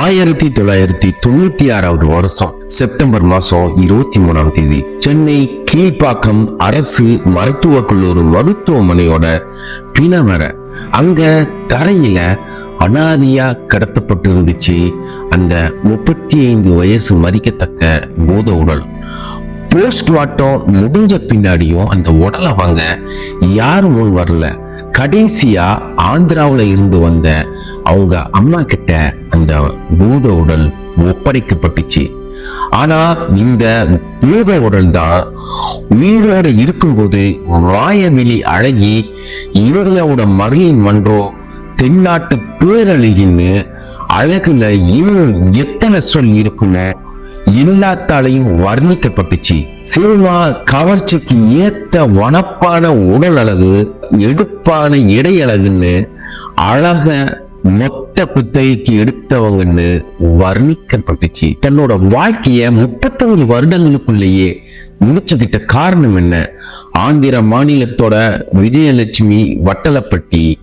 ஆயிரத்தி தொள்ளாயிரத்தி தொண்ணூத்தி ஆறாவது வருஷம் செப்டம்பர் மாசம் இருபத்தி மூணாம் தேதி சென்னை கீழ்ப்பாக்கம் அரசு மருத்துவக் கல்லூரி மருத்துவமனையோட பிணவர அங்க தரையில அனாதியா கடத்தப்பட்டு இருந்துச்சு அந்த முப்பத்தி ஐந்து வயசு மறிக்கத்தக்க போத உடல். போஸ்ட்மார்ட்டம் முடிஞ்ச பின்னாடியும் அந்த உடலை வாங்க யாரும் முன் வரல. கடைசியா ஆந்திராவில் இருந்து வந்த அவங்க அம்மா கிட்ட அந்த பூத உடல் ஒப்படைக்கப்பட்டுச்சு. ஆனா இந்த பூத உடல் தான் உயிரோடு இருக்கும்போது வாயவெளி அழகி இவர்களோட மகளின் மன்றோ தென்னாட்டு பேரழகின்னு அழகுல இவர் எத்தனை சொல் இருக்குமோ எல்லாத்தாலையும் வர்ணிக்கப்பட்டுச்சு. சினிமா கவர்ச்சிக்கு ஏத்த வனப்பான உடல் அழகு எடுப்பான இடை அழகுன்னு அழக மொத்த குத்தகைக்கு எடுத்தவங்கன்னு வர்ணிக்கப்பட்டுச்சு. தன்னோட வாழ்க்கைய முப்பத்தஞ்சு வருடங்களுக்குள்ளேயே முடிச்சுக்கிட்ட காரணம் என்ன? ஆந்திர மாநிலத்தோட விஜயலட்சுமி வட்டலப்பட்டி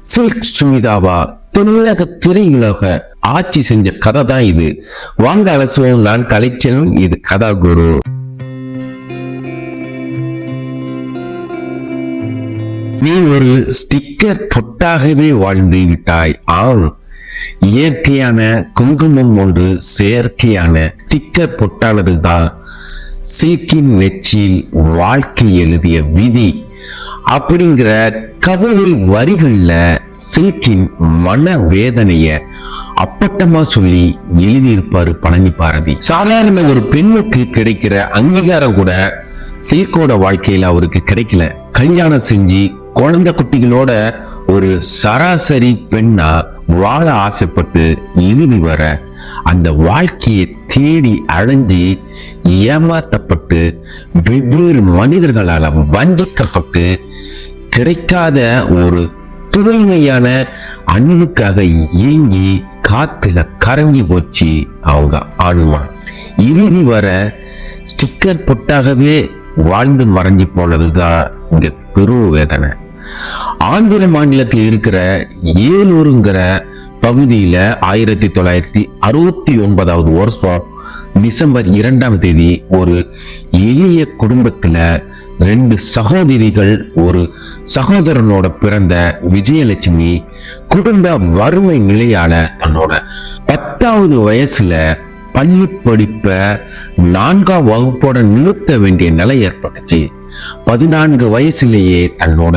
சில்க் சுமிதாவா தென்னக திரையுலக ஆட்சி செஞ்ச கதை தான் இது. வாங்க அலசுவோம். நான் கலைச்சனும் இது கதா குரு. நீ ஒரு ஸ்டிக்கர் பொட்டாகவே வாழ்ந்து விட்டாய். ஆம். இயற்கையான குங்குமம் ஒன்று செயற்கையான ஸ்டிக்கர் பொட்டானது தான் சீக்கின் நெச்சில் வாழ்க்கை எழுதிய விதி. அப்படிங்கிற கவிதை வரிகள்ல சில்கின் மன வேதனைய அப்பட்டமா சொல்லி எழுதியிருப்பாரு பழனி பாரதி. சாதாரண ஒரு பெண்ணுக்கு கிடைக்கிற அங்கீகாரம் கூட சில்கோட வாழ்க்கையில அவருக்கு கிடைக்கல. கல்யாணம் செஞ்சு குழந்தை குட்டிகளோட ஒரு சராசரி பெண்ணா வாழ ஆசைப்பட்டு இறுதி வர அந்த வாழ்க்கையை தேடி அழைஞ்சி ஏமாற்றப்பட்டு வெவ்வேறு மனிதர்களால் வஞ்சிக்கப்பட்டு கிடைக்காத ஒரு தூய்மையான அன்புக்காக ஏங்கி காத்துல கரங்கி போச்சு அவங்க ஆன்மா. இறுதி வர ஸ்டிக்கர் பொட்டாகவே வாழ்ந்து மறைஞ்சு போனதுதான் இங்க பெரும் வேதனை ஆந்திர மாநிலத்தில் இருக்கிற ஏலூருங்கிற பகுதியில ஆயிரத்தி தொள்ளாயிரத்தி அறுபத்தி ஒன்பதாவது வருஷம் டிசம்பர் இரண்டாம் தேதி ஒரு எளிய குடும்பத்துல ரெண்டு சகோதரிகள் ஒரு சகோதரனோட பிறந்த விஜயலட்சுமி குடும்ப வறுமை நிலையால தன்னோட பத்தாவது வயசுல பள்ளி படிப்பை நான்காம் வகுப்போட நிறுத்த வேண்டிய நிலை ஏற்பட்டுச்சு. பதினான்கு வயசுலேயே தன்னோட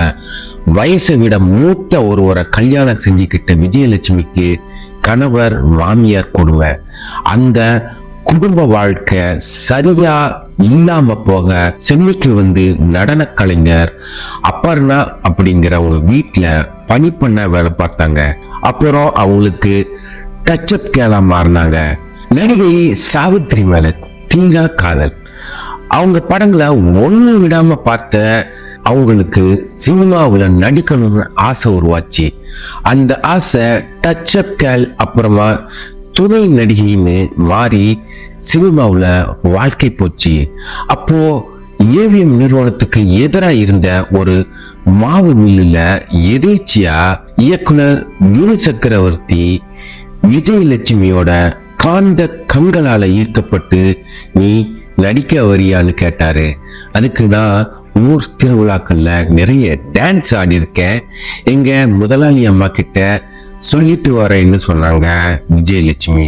வயசை விட மூத்த ஒருவரை கல்யாணம் செஞ்சுக்கிட்ட விஜயலட்சுமிக்கு கணவர் மாமியார் கொடுவ அந்த குடும்ப வாழ்க்கை சரியா இல்லாம போக சென்னைக்கு வந்து நடன கலைஞர் அப்பர்ணா அப்படிங்கிற ஒரு வீட்டுல பணி பண்ண வேலை பார்த்தாங்க. அப்புறம் அவங்களுக்கு டச்சப் கேலா மாறினாங்க நடிகை சாவித்ரி மேல தீங்கா காதல். அவங்க படங்களை ஒன்று விடாமல் பார்த்த அவங்களுக்கு சினிமாவில் நடிக்கணும்னு ஆசை உருவாச்சு. அந்த ஆசை டச்சப் கேல் அப்புறமா துணை நடிகைன்னு மாறி சினிமாவில் வாழ்க்கை போச்சு. அப்போது ஏவிஎம் நிறுவனத்துக்கு எதிராக இருந்த ஒரு மாவு மில்லில் எதேச்சியா இயக்குனர் வினு சக்கரவர்த்தி விஜயலட்சுமியோட காந்த கண்களால் ஈர்க்கப்பட்டு நீ நடிக்க வரியான்னு கேட்டாரு. அதுக்கு நான் ஊர் திருவிழாக்கள்ல நிறைய டான்ஸ் ஆடி இருக்கேன் எங்க முதலாளி அம்மா கிட்ட சொல்லிட்டு வரேன்னு சொன்னாங்க விஜயலட்சுமி.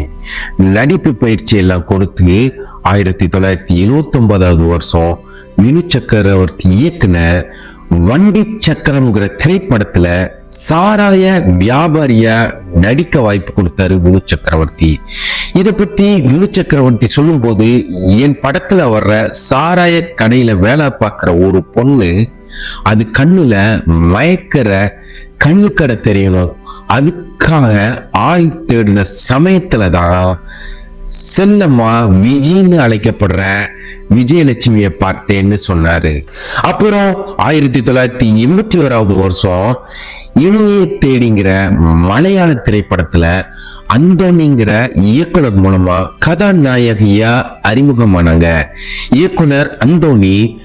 நடிப்பு பயிற்சி எல்லாம் கொடுத்து ஆயிரத்தி தொள்ளாயிரத்தி எழுவத்தி ஒன்பதாவது வருஷம் வினு சக்கரவர்த்தி இயக்குனர் வண்டி சக்கரம்ங்கிற திரைப்படத்துல சாராய வியாபாரிய நடிக்க வாய்ப்பு கொடுத்தாரு விழு சக்கரவர்த்தி. இதை பத்தி வினு சக்கரவர்த்தி சொல்லும்போது என் படத்துல வர்ற சாராய கடையில வேலை பார்க்குற ஒரு பொண்ணு அது கண்ணுல மயக்கிற கண்ணு கடை தெரியணும். அதுக்காக ஆள் தேடின சமயத்துல தான் செல்லம்மா விஜின்னு அழைக்கப்படுற விஜயலட்சுமியை பார்த்தேன்னு சொன்னாரு. அப்புறம் ஆயிரத்தி தொள்ளாயிரத்தி எண்பத்தி ஓராவது வருஷம் இணைய தேடிங்கிற மலையாள திரைப்படத்துல அந்தோனிங்கிற இயக்குனர் மூலமா கதாநாயகியா அறிமுகமானாங்க. இயக்குனர் அந்தோனி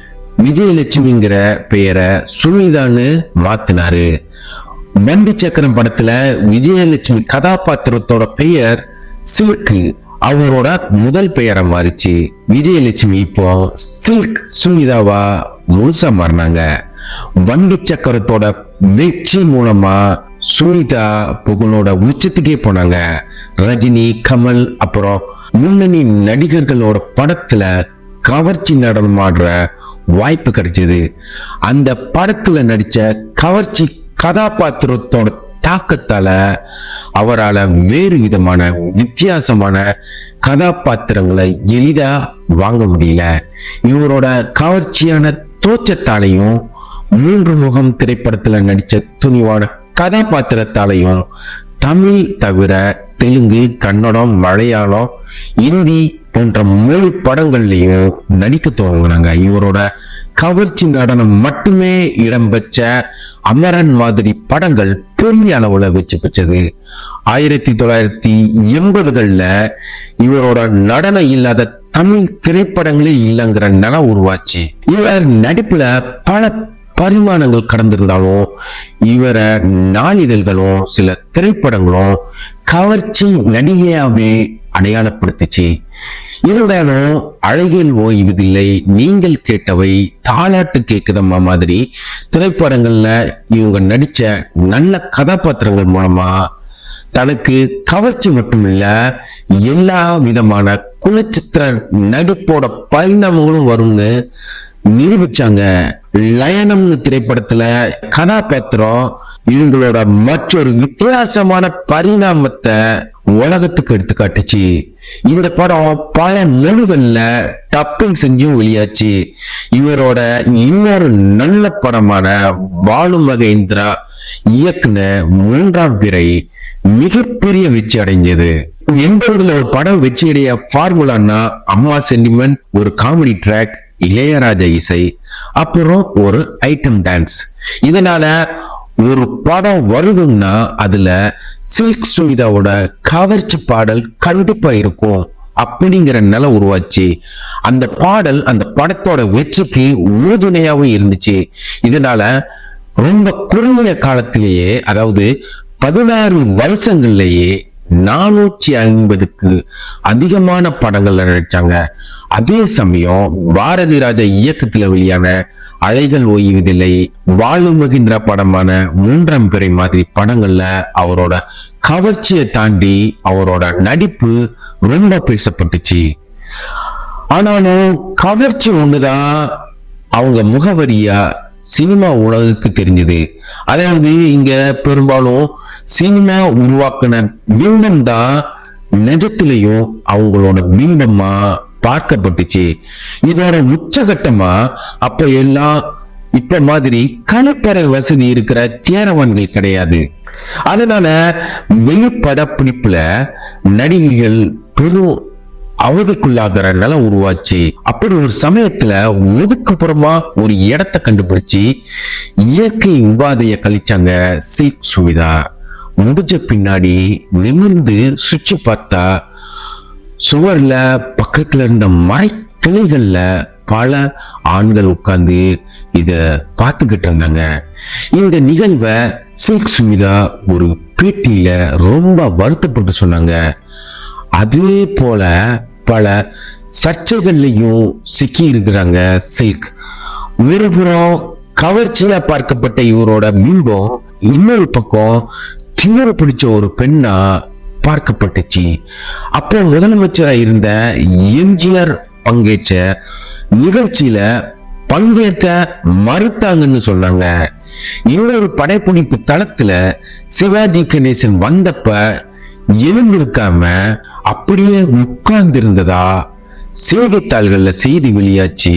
விஜயலட்சுமிங்கிற பெயரை சுமிதான்னு மாத்தினாரு. நம்பி சக்கரம் படத்துல விஜயலட்சுமி கதாபாத்திரத்தோட பெயர் சிவக்கு. அவரோட முதல் பெயரை மாறிச்சு விஜயலட்சுமி இப்போ சில்க் சுனிதாவா முழுசா மாறினாங்க. வண்டி சக்கரத்தோட வெற்றி மூலமா சுனிதா புகழோட உச்சத்துக்கே போனாங்க. ரஜினி கமல் அப்புறம் முன்னணி நடிகர்களோட படத்துல கவர்ச்சி நடனம் ஆடுற வாய்ப்பு கிடைச்சது. அந்த படத்துல நடிச்ச கவர்ச்சி கதாபாத்திரத்தோட தாக்கத்தால அவரால் வேறு விதமான வித்தியாசமான கதாபாத்திரங்களை எளிதா வாங்க முடியல. இவரோட கவர்ச்சியான தோற்றத்தாலையும் மூன்று முகம் திரைப்படத்துல நடிச்ச துணிவான கதாபாத்திரத்தாலையும் தமிழ் தவிர தெலுங்கு கன்னடம் மலையாளம் இந்தி போன்ற மொழி படங்கள்லையும் நடிக்க துவங்கினாங்க. இவரோட கவர்ச்சி நடனம் மட்டுமே இடம்பெற்ற அமரன் மாதிரி படங்கள் பெரிய அளவுல வச்சு பெற்றது. ஆயிரத்தி தொள்ளாயிரத்தி எண்பதுகள்ல இவரோட நடனம் இல்லாத தமிழ் திரைப்படங்களே இல்லைங்கிற நிலம் உருவாச்சு. இவர் நடிப்புல பல பரிமாணங்கள் கடந்திருந்தாலும் இவரை நாளிதழ்களும் சில திரைப்படங்களும் கவர்ச்சி நடிகையாவே அடையாளப்படுத்துச்சு. இருந்தாலும் அழகில் ஓய்வதில்லை நீங்கள் கேட்டவை தாளாட்டு கேட்குதம்மா மாதிரி. திரைப்படங்கள்ல இவங்க நடிச்ச நல்ல கதாபாத்திரங்கள் மூலமா தனக்கு கவர்ச்சி மட்டுமில்ல எல்லா விதமான குலச்சித்திர நடிப்போட பரிணாமங்களும் வரும்னு நிரூபிச்சாங்க. லயனம்னு திரைப்படத்துல கதாபாத்திரம் இவங்களோட மற்றொரு வித்தியாசமான பரிணாமத்தை உலகத்துக்கு எடுத்து காட்டுச்சு இந்த படம் பல மொழிகள்ல டப்பிங் செஞ்சும் வெளியாச்சு. இவரோட இன்னொரு நல்ல படமான பாலு மகேந்திரா இயக்குன மூன்றாம் பிறை மிகப்பெரிய வெற்றி அடைஞ்சது. எண்பதுல ஒரு படம் வெற்றியடைய ஃபார்முலான்னா அம்மா சென்டிமெண்ட் ஒரு காமெடி ட்ராக் இளையராஜா இசை அப்புறம் ஒரு ஐட்டம் டான்ஸ் இதனால ஒரு படம் வருதுன்னா அதுல சில்க் சுனிதாவோட கவர்ச்சி பாடல் கண்டிப்பா இருக்கும் அப்படிங்கிற நிலை உருவாச்சு. அந்த பாடல் அந்த படத்தோட வெற்றிக்கு உறுதுணையாகவும் இருந்துச்சு. இதனால ரொம்ப குறுகிய காலத்திலேயே அதாவது பதினாறு வருஷங்கள்லேயே நானூற்றி ஐம்பதுக்கு அதிகமான படங்கள் நடிச்சாங்க. அதே சமயம் பாரதி ராஜா இயக்கத்துல வெளியான அலைகள் ஓய்வதில்லை வாழு மகிந்திரா படமான மூன்றாம் பிறை மாதிரி படங்கள்ல அவரோட கவர்ச்சியை தாண்டி அவரோட நடிப்பு ரொம்ப பேசப்பட்டுச்சு. ஆனாலும் கவர்ச்சி ஒண்ணுதான் அவங்க முகவரியா சினிமா உலகுக்கு தெரிஞ்சது. அதாவது இங்க பெரும்பாலும் சினிமா உருவாக்கின பிம்பம் தான் நிஜத்திலையும் அவங்களோட பிம்பமா பார்க்கப்பட்டுச்சு. இதோட உச்சகட்டமா அப்ப எல்லாம் இப்ப மாதிரி கலைப்பறை வசதி இருக்கிற தேரவான்கள் கிடையாது. அதனால வெளிப்படப்பிடிப்புல நடிகைகள் பெரும் அவதிக்குள்ளாகிற நிலம் உருவாச்சு. அப்படி ஒரு சமயத்துல ஒதுக்குப்புறமா ஒரு இடத்தை கண்டுபிடிச்சு இயற்கை உபாதைய கழிச்சாங்க சில்க் சுவிதா. முடிஞ்ச பின்னாடி நிமிர்ந்து சுற்றி பார்த்தா சுவர்ல பக்கத்துல இருந்த மரை கிளைகள்ல பல ஆண்கள் உட்கார்ந்து இத பார்த்துக்கிட்டு இருந்தாங்க. இந்த நிகழ்வை சில்க் சுமிதா ஒரு பேட்டியில ரொம்ப வருத்தப்பட்டு சொன்னாங்க. அதே போல பல சர்ச்சைகள்லையும் சிக்கி இருக்கிறாங்க சில்க். ஒருபுறம் கவர்ச்சியா பார்க்கப்பட்ட இவரோட பிம்பம் இன்னொரு பக்கம் திமிர பிடிச்ச ஒரு பெண்ணா பார்க்கப்பட்டுச்சு. அப்போ முதலமைச்சராக இருந்த எம்ஜிஆர் பங்கேற்ற நிகழ்ச்சியில பங்கேற்க மறுத்தாங்கன்னு சொல்றாங்க இன்னொரு படைப்பிடிப்பு தளத்துல சிவாஜி கணேசன் வந்தப்ப எழுந்திருக்காம அப்படியே உட்கார்ந்து இருந்ததா செய்தித்தாள்கள்ல செய்தி வெளியாச்சு.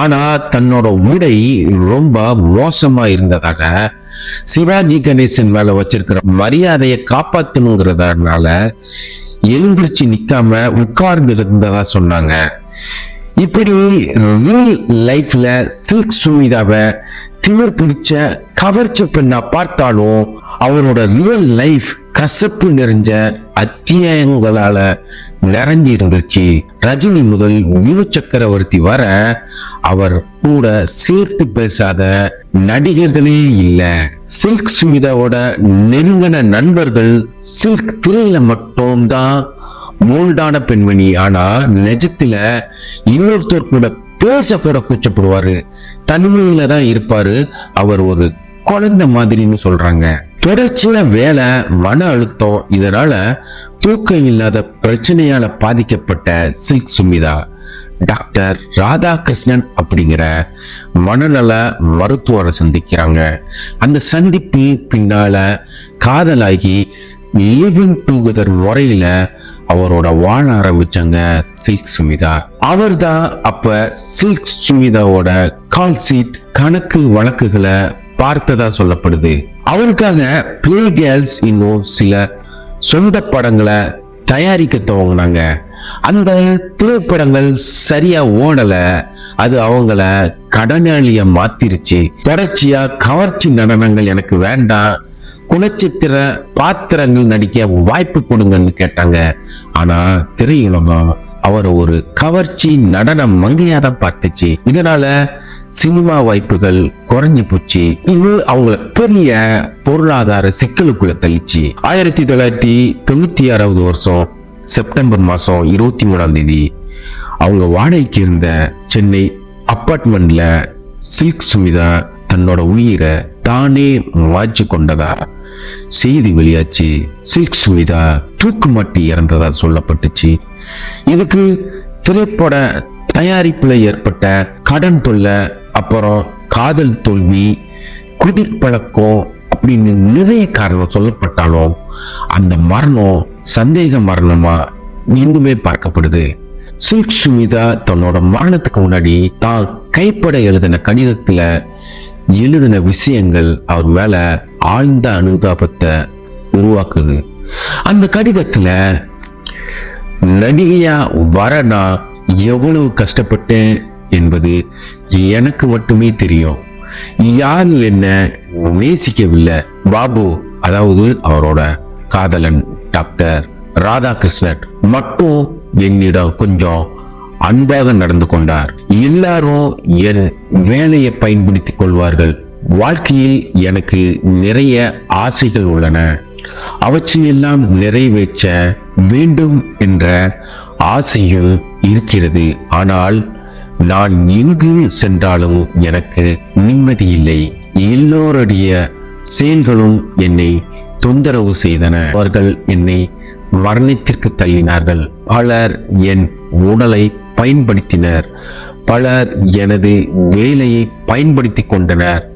ஆனா தன்னோட உடை ரொம்ப மோசமா இருந்ததாக சிவாஜி கணேசன் மேல வச்சிருக்கிற மரியாதையை காப்பாத்தணுங்கிறதுனால எழுந்திருச்சு நிக்காம உட்கார்ந்து இருந்ததா சொன்னாங்க. இப்படி ரியல் லைஃப்ல சில்க் சுமிதாவை திமிர் பிடிச்ச கவர்ச்சி பெண்ணா பார்த்தாலும் அவரோட ரியல் லைஃப் கசப்பு நிறைஞ்ச அத்தியாயங்களால நிறைஞ்சு இருந்துச்சு. ரஜினி முதல் வினு சக்கரவர்த்தி வர அவர் கூட சேர்த்து பேசாத நடிகர்களே இல்ல. சில்க் சுமிதாவோட நெருங்கின நண்பர்கள் சில்க் திரையில மட்டும்தான் மோல்டான பெண்மணி. ஆனா நிஜத்துல இன்னொருத்தர் கூட பேச கூட கூச்சப்படுவாரு. தனிமையில தான் இருப்பாரு. அவர் ஒரு குழந்தை மாதிரின்னு சொல்றாங்க. தொடர்ச்சியா வேலை மன அழுத்தம் இதனால தூக்கம் இல்லாத பிரச்சனையால பாதிக்கப்பட்ட சில்க் சுமிதா. டாக்டர் ராதாகிருஷ்ணன் அப்படிங்கிற மனநல மருத்துவரை சந்திக்கிறாங்க. அந்த சந்திப்பு பின்னால காதலாகி லிவிங் டுகெதர் முறையில அவரோட வாழ ஆரம்பிச்சாங்க சில்க் சுமிதா. அவர்தான் அப்ப சில்க் சுமிதாவோட கால் சீட் கணக்கு வழக்குகளை பார்த்ததா சொல்லப்படுது. அவருக்காக பிளே கேர்ள்ஸ் இன்னும் சில சொந்த படங்களை தயாரிக்க துவங்கினாங்க. அந்த திரைப்படங்கள் சரியா ஓடல. அது அவங்கள கடனாளிய மாத்திருச்சு. தொடர்ச்சியா கவர்ச்சி நடனங்கள் எனக்கு வேண்டாம். குணச்சித்திர பாத்திரங்கள் நடிக்க வாய்ப்பு கொடுங்கன்னு கேட்டாங்க. ஆனா திரையுலகம் அவர் ஒரு கவர்ச்சி நடனம் மங்கையாக தான் பார்த்துச்சு. இதனால சினிமா வாய்ப்புகள் குறைஞ்சு போச்சு. இது அவங்கள பெரிய பொருளாதார சிக்கலுக்குள்ள தள்ளிச்சு. ஆயிரத்தி தொள்ளாயிரத்தி தொண்ணூத்தி ஆறாவது வருஷம் செப்டம்பர் மாசம் இருபத்தி மூணாம் தேதி அவங்க வாடகைக்கு இருந்த சென்னை அப்பார்ட்மெண்ட்ல சில்க் சுமிதா தன்னோட உயிரை தானே மாய்ச்சி கொண்டதா? செய்தி வெளியாச்சு. சில்க் சுமிதா தூக்குமாட்டி இறந்ததா சொல்லப்பட்டுச்சு. இதுக்கு திரைப்பட தயாரிப்புல ஏற்பட்ட கடன் தொல்லை அப்புறம் காதல் தோல்வி குடிப்பழக்கம் அப்படின்னு நிறைய காரணம் சொல்லப்பட்டாலும் அந்த மரணம் சந்தேக மரணமா இன்னுமே பார்க்கப்படுது. சில்க் சுமிதா தன்னோட மரணத்துக்கு முன்னாடி தான் கைப்பட எழுதின கடிதத்துல எழுதின விஷயங்கள் அவர் மேல ஆழ்ந்த அனுதாபத்தை உருவாக்குது. அந்த கடிதத்துல நடிகையா நான் எவ்வளவு கஷ்டப்பட்டேன் என்பது எனக்கு மட்டுமே தெரியும். யாரும் என்ன நேசிக்கவில்லை. பாபு அதாவது அவரோட காதலன் டாக்டர் ராதாகிருஷ்ணன் மட்டும் என்னிடம் கொஞ்சம் அன்பாக நடந்து கொண்டார். எல்லாரும் என் வேலையை பயன்படுத்திக் கொள்வார்கள். வாழ்க்கையில் எனக்கு நிறைய ஆசைகள் உள்ளன. அவற்றையெல்லாம் நிறைவேற்ற வேண்டும் என்ற ஆசைகள் இருக்கிறது. ஆனால் நான் எங்கு சென்றாலும் எனக்கு நிம்மதி இல்லை. எல்லோருடைய செயல்களும் என்னை தொந்தரவு செய்தன. அவர்கள் என்னை மரணத்திற்கு தள்ளினார்கள். பலர் என் உடலை பயன்படுத்தினர். பலர் எனது வேலையை பயன்படுத்தி கொண்டனர்.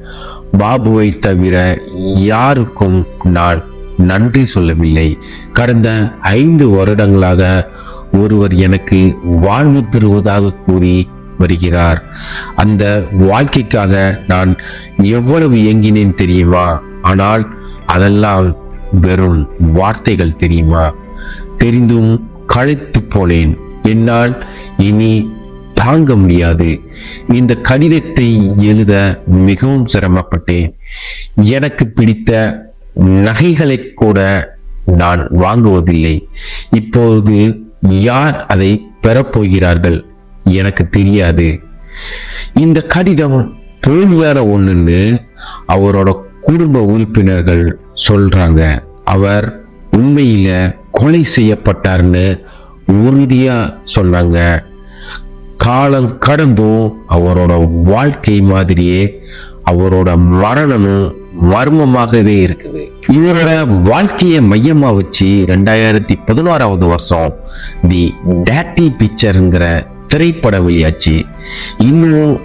பாபுவை தவிர யாருக்கும் நான் நன்றி சொல்லவில்லை. கடந்த ஐந்து வருடங்களாக ஒருவர் எனக்கு வாழ்வு தருவதாக கூறி வருகிறார். அந்த வாழ்க்கைக்காக நான் எவ்வளவு இயங்கினேன் தெரியுமா? ஆனால் அதெல்லாம் வெறும் வார்த்தைகள் தெரியுமா? தெரிந்தும் களைத்து போனேன். என்னால் இனி தாங்க முடியாது. இந்த கடிதத்தை எழுத மிகவும் சிரமப்பட்டேன். எனக்கு பிடித்த நகைகளை கூட நான் வாங்குவதில்லை. இப்போது யார் அதை பெறப்போகிறார்கள் எனக்கு தெரியாது. இந்த கடிதம் தொழில் வேற ஒண்ணுன்னு அவரோட குடும்ப உறுப்பினர்கள் சொல்றாங்க. அவர் உண்மையில கொலை செய்யப்பட்டார்னு உறுதியாக சொன்னாங்க. காலம் கடந்தும் அவரோட வாழ்க்கை மாதிரியே அவரோட மரணமும் மர்மமாகவே இருக்குது. இவரோட வாழ்க்கையை மையமா வச்சு ரெண்டாயிரத்தி பதினோராவது வருஷம் தி டேட்டி பிக்சருங்கிற திரைப்படம் வெளியாச்சு. இன்னும்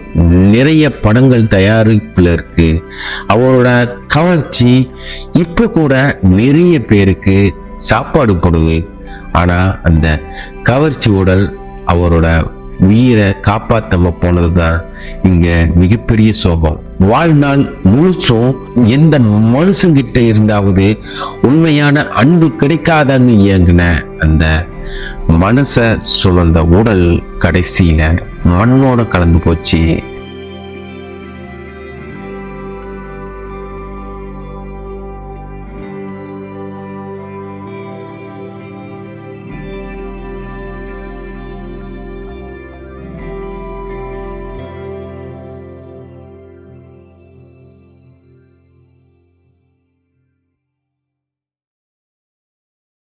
நிறைய படங்கள் தயாரிப்பில் இருக்கு. அவரோட கவர்ச்சி இப்போ கூட நிறைய பேருக்கு சாப்பாடு போடுது. ஆனால் அந்த கவர்ச்சி உடல் அவரோட உயிரை காப்பாத்தாம போனதுதான் இங்கே மிகப்பெரிய சோகம். வாழ்நாள் முழுசும் எந்த மனுஷங்கிட்ட இருந்தாவது உண்மையான அன்பு கிடைக்காதன்னு இயங்கின அந்த மனசை சுழந்த உடல் கடைசியில் மண்ணோட கலந்து போச்சு.